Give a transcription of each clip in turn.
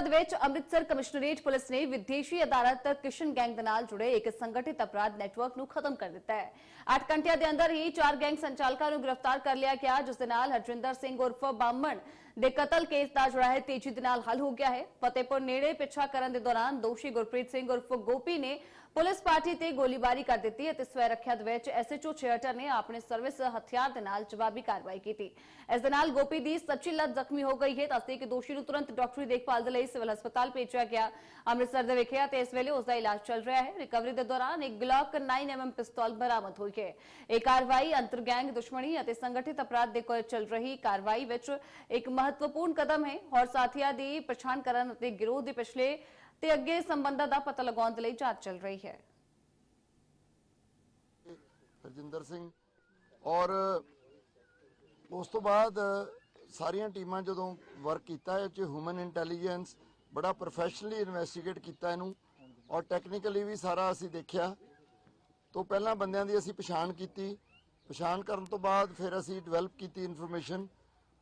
ਦੇ ਵਿੱਚ Amritsar commissionerate police ਨੇ ਵਿਦੇਸ਼ੀ ਅਦਾਲਤ ਕਿਸ਼ਨ ਗੈਂਗ ਦੇ ਨਾਲ ਜੁੜੇ ਇੱਕ ਸੰਗਠਿਤ ਅਪਰਾਧ ਨੈਟਵਰਕ ਨੂੰ ਖਤਮ ਕਰ ਦਿੱਤਾ ਹੈ। 8 ਘੰਟਿਆਂ ਦੇ ਅੰਦਰ ਹੀ ਚਾਰ ਗੈਂਗ ਸੰਚਾਲਕਾਂ ਨੂੰ ਗ੍ਰਿਫਤਾਰ ਕਰ ਲਿਆ ਗਿਆ, ਜਿਸ ਦੇ ਨਾਲ ਹਰਜਿੰਦਰ ਸਿੰਘ ਉਰਫ ਬਾਮਣ ਦੇ ਕਤਲ ਕੇਸ ਦਾ ਜਿਹੜਾ ਹੈ ਤੇਜ਼ੀ ਦੇ ਨਾਲ ਹੱਲ ਹੋ ਗਿਆ ਹੈ। ਫਤਿਹਪੁਰ ਨੇੜੇ ਪਿੱਛਾ ਕਰਨ ਦੇ ਦੌਰਾਨ ਦੋਸ਼ੀ ਗੁਰਪ੍ਰੀਤ ਸਿੰਘ ਉਰਫ ਗੋਪੀ ਨੇ ਪੁਲਿਸ ਪਾਰਟੀ ਤੇ ਗੋਲੀਬਾਰੀ ਕਰ ਦਿੱਤੀ ਅਤੇ ਸਵੈ ਰੱਖਿਆ ਦੇ ਵਿੱਚ ਐਸਐਚਓ ਛੇਹਟਰ ਨੇ ਆਪਣੇ ਸਰਵਿਸ ਹਥਿਆਰ ਦੇ ਨਾਲ ਜਵਾਬੀ ਕਾਰਵਾਈ ਕੀਤੀ। ਇਸ ਦੇ ਨਾਲ ਗੋਪੀ ਦੀ ਸੱਚੀ ਲੱਤ ਜ਼ਖਮੀ ਹੋ ਗਈ ਹੈ। ਦੱਸਦੇ ਕਿ ਦੋਸ਼ੀ ਨੂੰ ਤੁਰੰਤ ਡਾਕਟਰੀ ਦੇਖਭਾਲ ਦੇ ਲਈ ਸਿਵਲ ਹਸਪਤਾਲ ਭੇਜਿਆ ਗਿਆ। ਅੰਮ੍ਰਿਤਸਰ ਦੇ ਵਿਖੇ ਤੇ ਇਸ ਵੇਲੇ ਉਸ ਦਾ ਇਲਾਜ ਚੱਲ ਰਿਹਾ ਹੈ। ਰਿਕਵਰੀ ਦੇ ਦੌਰਾਨ ਇੱਕ ਗਲੌਕ 9mm ਪਿਸਤੌਲ ਬਰਾਮਦ ਹੋਈ ਹੈ। ਇਹ ਕਾਰਵਾਈ ਅੰਤਰ ਗੈਂਗ ਦੁਸ਼ਮਣੀ ਅਤੇ ਸੰਗਠਿਤ ਅਪਰਾਧ ਦੇ ਕੋਲ ਚੱਲ ਰਹੀ ਕਾਰਵਾਈ ਵਿੱਚ ਇੱਕ ਮਹੱਤਵਪੂਰਨ ਕਦਮ ਹੈ। ਔਰ ਸਾਥੀਆਂ ਦੀ ਪਛਾਣ ਕਰਨ ਅਤੇ ਗਿਰੋਹ ਦੇ ਪਿਛਲੇ ਤੇ ਅੱਗੇ ਸੰਬੰਧਾਂ ਦਾ ਪਤਾ ਲਗਾਉਣ ਦੇ ਲਈ ਜਾਂਚ ਚੱਲ ਰਹੀ ਹੈ। ਹਰਜਿੰਦਰ ਸਿੰਘ, ਔਰ ਉਸ ਤੋਂ ਬਾਅਦ ਸਾਰੀਆਂ ਟੀਮਾਂ ਜਦੋਂ ਵਰਕ ਕੀਤਾ ਇਹ ਚ ਹਿਊਮਨ ਇੰਟੈਲੀਜੈਂਸ ਬੜਾ ਪ੍ਰੋਫੈਸ਼ਨਲੀ ਇਨਵੈਸਟੀਗੇਟ ਕੀਤਾ ਇਹਨੂੰ, ਔਰ ਟੈਕਨੀਕਲੀ ਵੀ ਸਾਰਾ ਅਸੀਂ ਦੇਖਿਆ। ਤੋਂ ਪਹਿਲਾਂ ਬੰਦਿਆਂ ਦੀ ਅਸੀਂ ਪਛਾਣ ਕੀਤੀ। ਪਛਾਣ ਕਰਨ ਤੋਂ ਬਾਅਦ ਫਿਰ ਅਸੀਂ ਡਿਵੈਲਪ ਕੀਤੀ ਇਨਫੋਰਮੇਸ਼ਨ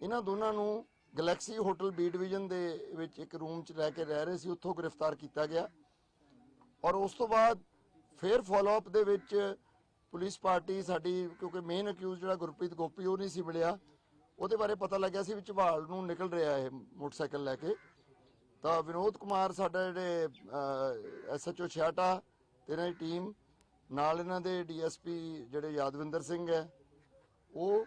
ਇਹਨਾਂ ਦੋਨਾਂ ਨੂੰ ਗੈਲੈਕਸੀ ਹੋਟਲ ਬੀ ਡਿਵੀਜ਼ਨ ਦੇ ਵਿੱਚ ਇੱਕ ਰੂਮ 'ਚ ਰਹਿ ਕੇ ਰਹਿ ਰਹੇ ਸੀ, ਉੱਥੋਂ ਗ੍ਰਿਫਤਾਰ ਕੀਤਾ ਗਿਆ। ਔਰ ਉਸ ਤੋਂ ਬਾਅਦ ਫਿਰ ਫਾਲੋ ਅਪ ਦੇ ਵਿੱਚ ਪੁਲਿਸ ਪਾਰਟੀ ਸਾਡੀ, ਕਿਉਂਕਿ ਮੇਨ ਅਕਿਊਜ਼ ਜਿਹੜਾ ਗੁਰਪ੍ਰੀਤ ਗੋਪੀ, ਉਹ ਨਹੀਂ ਸੀ ਮਿਲਿਆ। ਉਹਦੇ ਬਾਰੇ ਪਤਾ ਲੱਗਿਆ ਸੀ ਵੀ ਝਵਾਲ ਨੂੰ ਨਿਕਲ ਰਿਹਾ ਇਹ ਮੋਟਰਸਾਈਕਲ ਲੈ ਕੇ। ਤਾਂ ਵਿਨੋਦ ਕੁਮਾਰ ਸਾਡਾ ਜਿਹੜੇ ਐਸਐਚਓ ਛਿਆਟਾ ਤੇ ਇਹਨਾਂ ਦੀ ਟੀਮ ਨਾਲ ਇਹਨਾਂ ਦੇ ਡੀਐਸਪੀ ਜਿਹੜੇ ਯਾਦਵਿੰਦਰ ਸਿੰਘ ਹੈ, ਉਹ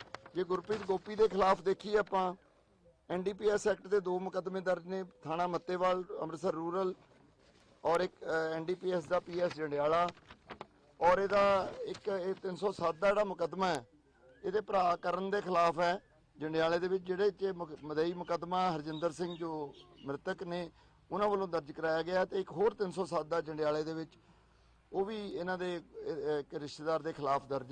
ਜੇ ਗੁਰਪ੍ਰੀਤ ਗੋਪੀ ਦੇ ਖਿਲਾਫ ਦੇਖੀ ਆਪਾਂ ਐਨਡੀਪੀਐਸ ਐਕਟ ਦੇ ਦੋ ਮੁਕੱਦਮੇ ਦਰਜ ਨੇ, ਥਾਣਾ ਮੱਤੇਵਾਲ, ਅੰਮ੍ਰਿਤਸਰ ਰੂਰਲ ਔਰ ਇੱਕ ਐਨਡੀਪੀਐਸ ਦਾ ਪੀਐਸ ਜੰਡਿਆਲਾ ਔਰ ਇਹਦਾ ਇੱਕ, ਇਹ 307 ਦਾ ਜਿਹੜਾ ਮੁਕੱਦਮਾ ਹੈ, ਇਹਦੇ ਭਰਾ ਕਰਨ ਦੇ ਖਿਲਾਫ ਹੈ। ਜੰਡਿਆਲੇ ਦੇ ਵਿੱਚ ਜਿਹੜੇ ਚ ਮੁਕ- ਮਦਈ ਮੁਕੱਦਮਾ ਹਰਜਿੰਦਰ ਸਿੰਘ ਜੋ ਮ੍ਰਿਤਕ ਨੇ, ਉਹਨਾਂ ਵੱਲੋਂ ਦਰਜ ਕਰਾਇਆ ਗਿਆ ਤੇ ਇੱਕ ਹੋਰ 307 ਦਾ ਜੰਡਿਆਲੇ ਦੇ ਵਿੱਚ ਉਹ ਵੀ ਇਹਨਾਂ ਦੇ ਇੱਕ ਰਿਸ਼ਤੇਦਾਰ ਦੇ ਖਿਲਾਫ ਦਰਜ